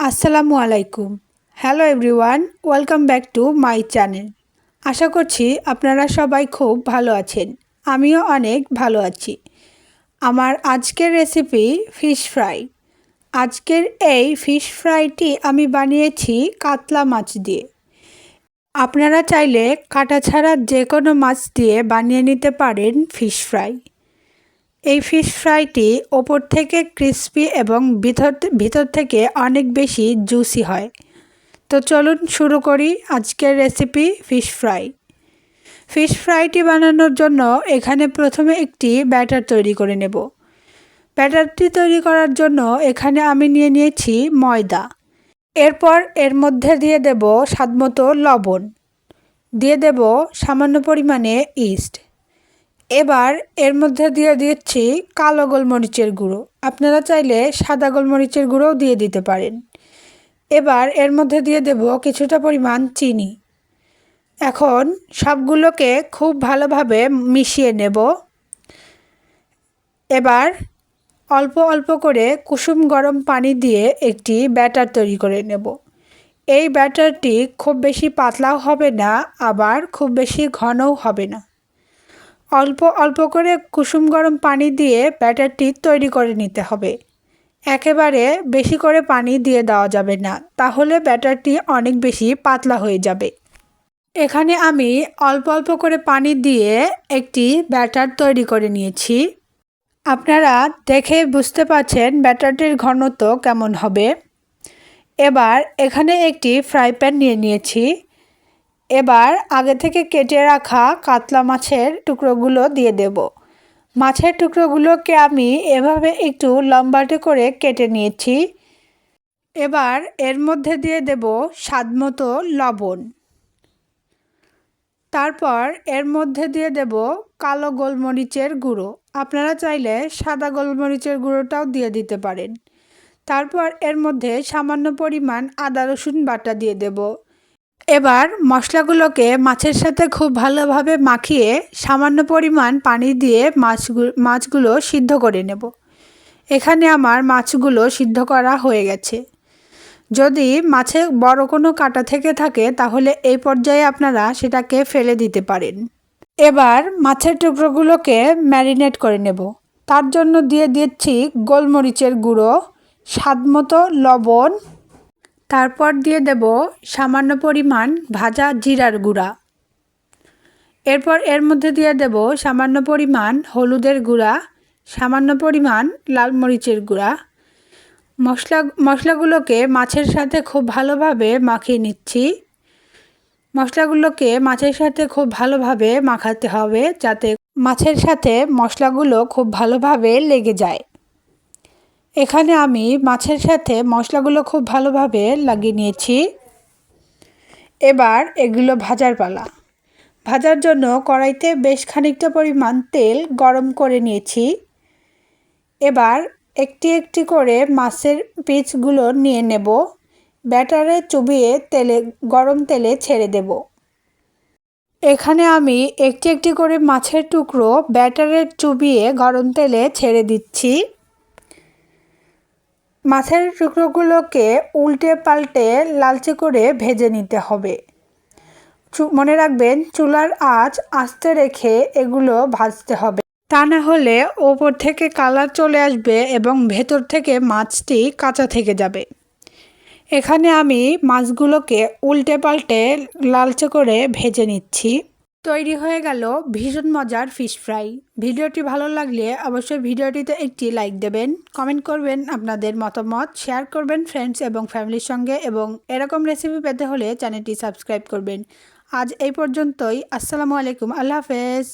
আসসালামু আলাইকুম। Hello everyone welcome back to my channel আশা করছি আপনারা সবাই খুব ভালো আছেন। আমিও অনেক ভালো আছি। আমার আজকের রেসিপি ফিশ ফ্রাই আজকের এই ফিশ ফ্রাইটি আমি বানিয়েছি কাতলা মাছ দিয়ে। আপনারা চাইলে কাটা ছাড়া যে কোনো মাছ দিয়ে বানিয়ে নিতে পারেন ফিশ ফ্রাই এই ফিশ ফ্রাইটি ওপর থেকে ক্রিস্পি এবং ভিতর ভিতর থেকে অনেক বেশি জুসি হয়। তো চলুন শুরু করি আজকের রেসিপি ফিশ ফ্রাই ফিশ ফ্রাইটি বানানোর জন্য এখানে প্রথমে একটি ব্যাটার তৈরি করে নেব। ব্যাটারটি তৈরি করার জন্য এখানে আমি নিয়ে নিয়েছি ময়দা। এরপর এর মধ্যে দিয়ে দেব স্বাদমতো লবণ। দিয়ে দেব সামান্য পরিমাণে ইস্ট এবার এর মধ্যে দিয়ে দিচ্ছি কালো গোলমরিচের গুঁড়ো। আপনারা চাইলে সাদা গোলমরিচের গুঁড়োও দিয়ে দিতে পারেন। এবার এর মধ্যে দিয়ে দেব কিছুটা পরিমাণ চিনি। এখন সবগুলোকে খুব ভালোভাবে মিশিয়ে নেব। এবার অল্প অল্প করে কুসুম গরম পানি দিয়ে একটি ব্যাটার তৈরি করে নেব। এই ব্যাটারটি খুব বেশি পাতলাও হবে না, আবার খুব বেশি ঘনও হবে না। অল্প অল্প করে কুসুম গরম পানি দিয়ে ব্যাটারটি তৈরি করে নিতে হবে। একেবারে বেশি করে পানি দিয়ে দেওয়া যাবে না, তাহলে ব্যাটারটি অনেক বেশি পাতলা হয়ে যাবে। এখানে আমি অল্প অল্প করে পানি দিয়ে একটি ব্যাটার তৈরি করে নিয়েছি। আপনারা দেখে বুঝতে পারছেন ব্যাটারটির ঘনত্ব কেমন হবে। এবার এখানে একটি ফ্রাই প্যান নিয়ে নিয়েছি। এবার আগে থেকে কেটে রাখা কাতলা মাছের টুকরোগুলো দিয়ে দেব। মাছের টুকরোগুলোকে আমি এভাবে একটু লম্বাটে করে কেটে নিয়েছি। এবার এর মধ্যে দিয়ে দেব স্বাদমতো লবণ। তারপর এর মধ্যে দিয়ে দেব কালো গোলমরিচের গুঁড়ো। আপনারা চাইলে সাদা গোলমরিচের গুঁড়োটাও দিয়ে দিতে পারেন। তারপর এর মধ্যে সামান্য পরিমাণ আদা রসুন বাটা দিয়ে দেব। এবার মশলাগুলোকে মাছের সাথে খুব ভালোভাবে মাখিয়ে সামান্য পরিমাণ পানি দিয়ে মাছগুলো মাছগুলো সিদ্ধ করে নেব। এখানে আমার মাছগুলো সিদ্ধ করা হয়ে গেছে। যদি মাছে বড় কোনো কাটা থেকে থাকে, তাহলে এই পর্যায়ে আপনারা সেটাকে ফেলে দিতে পারেন। এবার মাছের টুকরোগুলোকে ম্যারিনেট করে নেব। তার জন্য দিয়ে দিচ্ছি গোলমরিচের গুঁড়ো, স্বাদমতো লবণ তারপর দিয়ে দেব সামান্য পরিমাণ ভাজা জিরার গুঁড়া। এরপর এর মধ্যে দিয়ে দেব সামান্য পরিমাণ হলুদের গুঁড়া, সামান্য পরিমাণ লাল মরিচের গুঁড়া। মশলা, মশলাগুলোকে মাছের সাথে খুব ভালোভাবে মাখিয়ে নিচ্ছি। মশলাগুলোকে মাছের সাথে খুব ভালোভাবে মাখাতে হবে যাতে মাছের সাথে মশলাগুলো খুব ভালোভাবে লেগে যায়। এখানে আমি মাছের সাথে মশলাগুলো খুব ভালোভাবে লাগিয়ে নিয়েছি। এবার এগুলো ভাজার পালা। ভাজার জন্য কড়াইতে বেশ খানিকটা পরিমাণ তেল গরম করে নিয়েছি। এবার একটি একটি করে মাছের পিচগুলো নিয়ে নেব। ব্যাটারে চুবিয়ে তেলে, গরম তেলে ছেড়ে দেব। এখানে আমি একটি একটি করে মাছের টুকরো ব্যাটারে চুবিয়ে গরম তেলে ছেড়ে দিচ্ছি। মাছের টুকরোগুলোকে উল্টে পাল্টে লালচে করে ভেজে নিতে হবে। মনে রাখবেন, চুলার আঁচ আস্তে রেখে এগুলো ভাজতে হবে। তা না হলে ওপর থেকে কালার চলে আসবে এবং ভেতর থেকে মাছটি কাঁচা থেকে যাবে। এখানে আমি মাছগুলোকে উল্টে পাল্টে লালচে করে ভেজে নিচ্ছি। তৈরি হয়ে গেল ভীষণ মজার ফিশ ফ্রাই ভিডিওটি ভালো লাগলে অবশ্যই ভিডিওটিতে একটি লাইক দেবেন কমেন্ট করবেন, আপনাদের মতামত শেয়ার করবেন ফ্রেন্ডস এবং ফ্যামিলির সঙ্গে এবং এরকম রেসিপি পেতে হলে চ্যানেলটি সাবস্ক্রাইব করবেন। আজ এই পর্যন্তই, আসসালামু আলাইকুম, আল্লাহ হাফেজ।